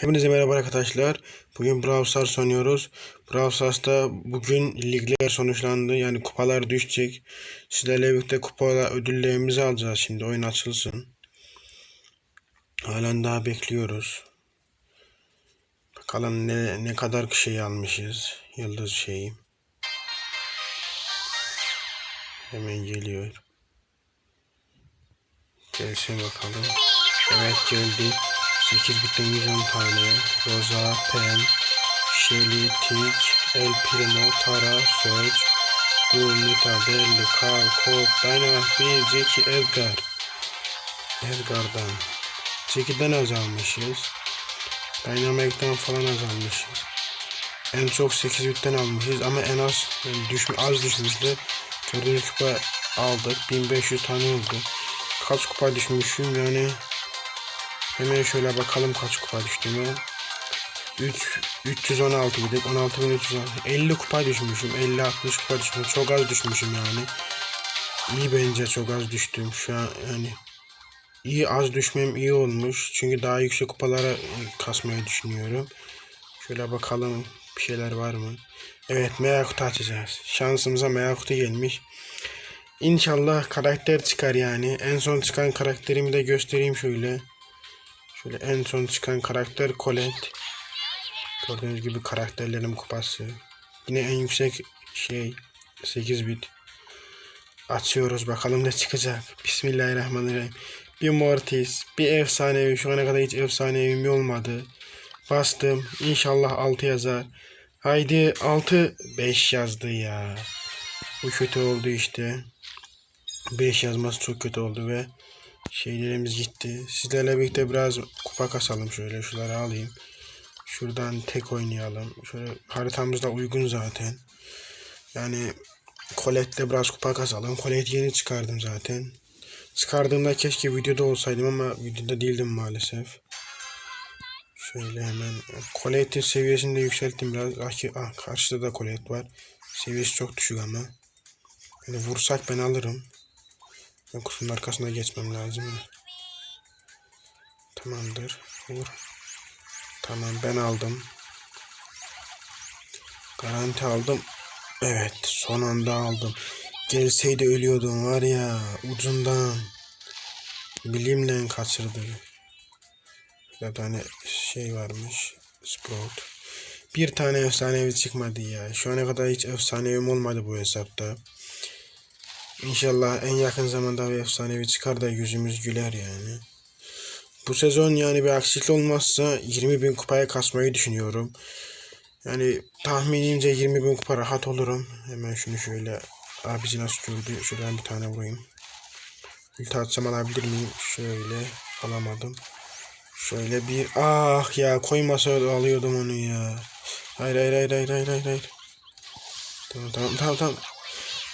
Hepinize merhaba arkadaşlar. Bugün Brawl Stars oynuyoruz. Brawl Stars'ta bugün ligler sonuçlandı. Yani kupalar düşecek. Sizlerle birlikte kupa ödüllerimizi alacağız şimdi. Oyun açılsın. Halen daha bekliyoruz. Bakalım ne, ne kadar şey almışız. Yıldız şeyi. Hemen geliyor. Gelsin bakalım. Evet geldi. 8 bitten 110 tane. Rosa, Pen, Shelly, Tick, El Primo, Tara, Surge, Gulmita, Belly, Carl, Colt, Dynamite, Bill, Jackie, Edgar. Edgar'dan. Jackie'den azalmışız. Dynamite'den falan azalmışız. En çok 8 bitten almışız ama en az yani düşme, az düşmüştü. Gördüğünüz kupa aldık. 1500 tane oldu. Kaç kupa düşmüşüm yani Hemen şöyle bakalım kaç kupa düştüğümü. 3 316 gidip 16316 50 kupa düşmüşüm. 50 60 kupa düşmüşüm. Çok az düşmüşüm yani. İyi bence çok az düştüm şu an yani. İyi az düşmem iyi olmuş. Çünkü daha yüksek kupalara kasmayı düşünüyorum. Şöyle bakalım bir şeyler var mı? Evet mega kutu açacağız. Şansımıza mega kutu gelmiş. İnşallah karakter çıkar yani. En son çıkan karakterimi de göstereyim şöyle. Şöyle en son çıkan karakter Colette. Gördüğünüz gibi karakterlerin kupası. Yine en yüksek şey 8 bit. Açıyoruz bakalım ne çıkacak. Bismillahirrahmanirrahim. Bir Mortis, bir efsanevi. Şu ana kadar hiç efsanevim olmadı. Bastım. İnşallah 6 yazar. Haydi 6 5 yazdı ya. Bu kötü oldu işte. 5 yazması çok kötü oldu ve şeylerimiz gitti. Sizlerle birlikte biraz kupa kasalım şöyle. Şunları alayım. Şuradan tek oynayalım. Şöyle haritamız da uygun zaten. Yani Colette'le biraz kupa kasalım. Colette yeni çıkardım zaten. Çıkardığımda keşke videoda olsaydım ama videoda değildim maalesef. Şöyle hemen Colette'in seviyesini de yükselttim biraz. Ah, ah, karşıda da Colette var. Seviyesi çok düşük ama. Yani vursak ben alırım. Ben kutunun arkasına geçmem lazım. Tamamdır. Vur. Tamam ben aldım. Garanti aldım. Evet son anda aldım. Gelseydi ölüyordum var ya ucundan. Bilimle kaçırdı. Bir tane şey varmış. Sprout. Bir tane efsanevi çıkmadı ya. Şu ana kadar hiç efsanevim olmadı bu hesapta. İnşallah en yakın zamanda bir efsanevi çıkar da yüzümüz güler yani. Bu sezon yani bir aksilik olmazsa 20 bin kupaya kasmayı düşünüyorum. Yani tahminimce 20 bin kupa rahat olurum. Hemen şunu şöyle abici nasıl gördü. Şuradan bir tane vurayım. Ulti atsam alabilir miyim? Şöyle alamadım. Şöyle bir ah ya koymasa alıyordum onu ya. Hayır hayır hayır hayır hayır hayır. Tamam tamam tamam tamam.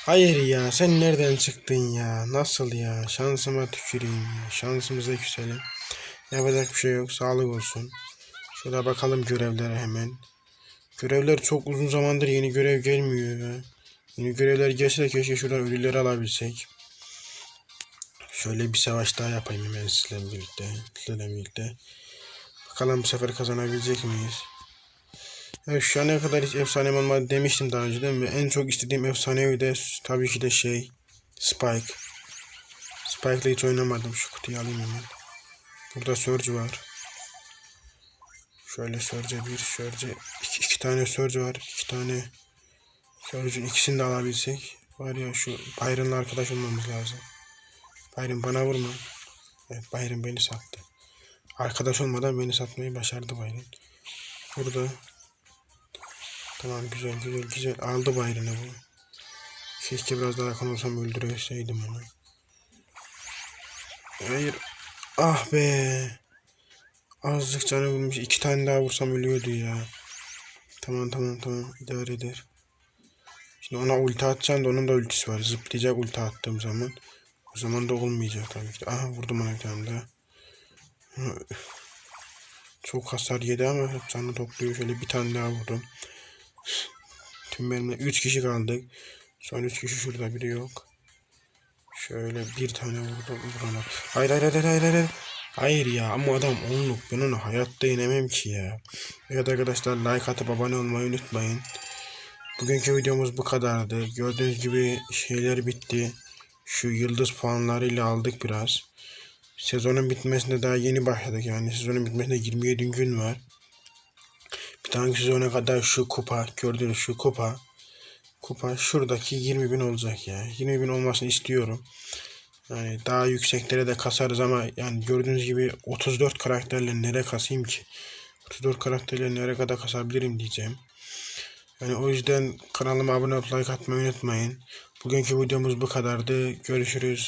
Hayır ya sen nereden çıktın ya? Nasıl ya? Şansıma tüküreyim ya. Şansımıza küselim. Yapacak bir şey yok. Sağlık olsun. Şöyle bakalım görevlere hemen. Görevler çok uzun zamandır yeni görev gelmiyor ya. Yeni görevler gelse de keşke şuradan ölüleri alabilsek. Şöyle bir savaş daha yapayım hemen sizlerle birlikte. Sizlerle birlikte. Bakalım bu sefer kazanabilecek miyiz? Evet şu ana kadar hiç efsane olmadı demiştim daha önceden ve en çok istediğim efsanevi de tabii ki de şey Spike. Spike'la hiç oynamadım. Şu kutuyu alayım hemen. Burada Surge var. Şöyle Surge'e bir, Surge'e iki, iki tane Surge var. iki tane Surge'ün ikisini de alabilsek. Var ya şu Byron'la arkadaş olmamız lazım. Byron bana vurma. Evet Byron beni sattı. Arkadaş olmadan beni satmayı başardı Byron. Burada Tamam güzel güzel güzel. Aldı bayrını bu. Keşke biraz daha yakın olsam öldüreseydim onu. Hayır. Ah be. Azıcık canı vurmuş. İki tane daha vursam ölüyordu ya. Tamam tamam tamam. idare eder. Şimdi ona ulti atacağım da onun da ultisi var. Zıplayacak ulti attığım zaman. O zaman da olmayacak tabii ki. Aha vurdum ona bir tane daha. Çok hasar yedi ama canı topluyor. Şöyle bir tane daha vurdum. Tüm benimle 3 kişi kaldık. Son 3 kişi şurada biri yok. Şöyle bir tane vurdum. Vurana. Hayır hayır hayır hayır hayır. Hayır ya ama adam onluk. Ben onu hayatta inemem ki ya. Evet arkadaşlar like atıp abone olmayı unutmayın. Bugünkü videomuz bu kadardı. Gördüğünüz gibi şeyler bitti. Şu yıldız puanlarıyla aldık biraz. Sezonun bitmesine daha yeni başladık yani. Sezonun bitmesine 27 gün var. Bir tane sezona kadar şu kupa, gördüğünüz şu kupa. Kupa şuradaki 20 bin olacak ya. 20 bin olmasını istiyorum. Yani daha yükseklere de kasarız ama yani gördüğünüz gibi 34 karakterle nereye kasayım ki? 34 karakterle nereye kadar kasabilirim diyeceğim. Yani o yüzden kanalıma abone olup like atmayı unutmayın. Bugünkü videomuz bu kadardı. Görüşürüz.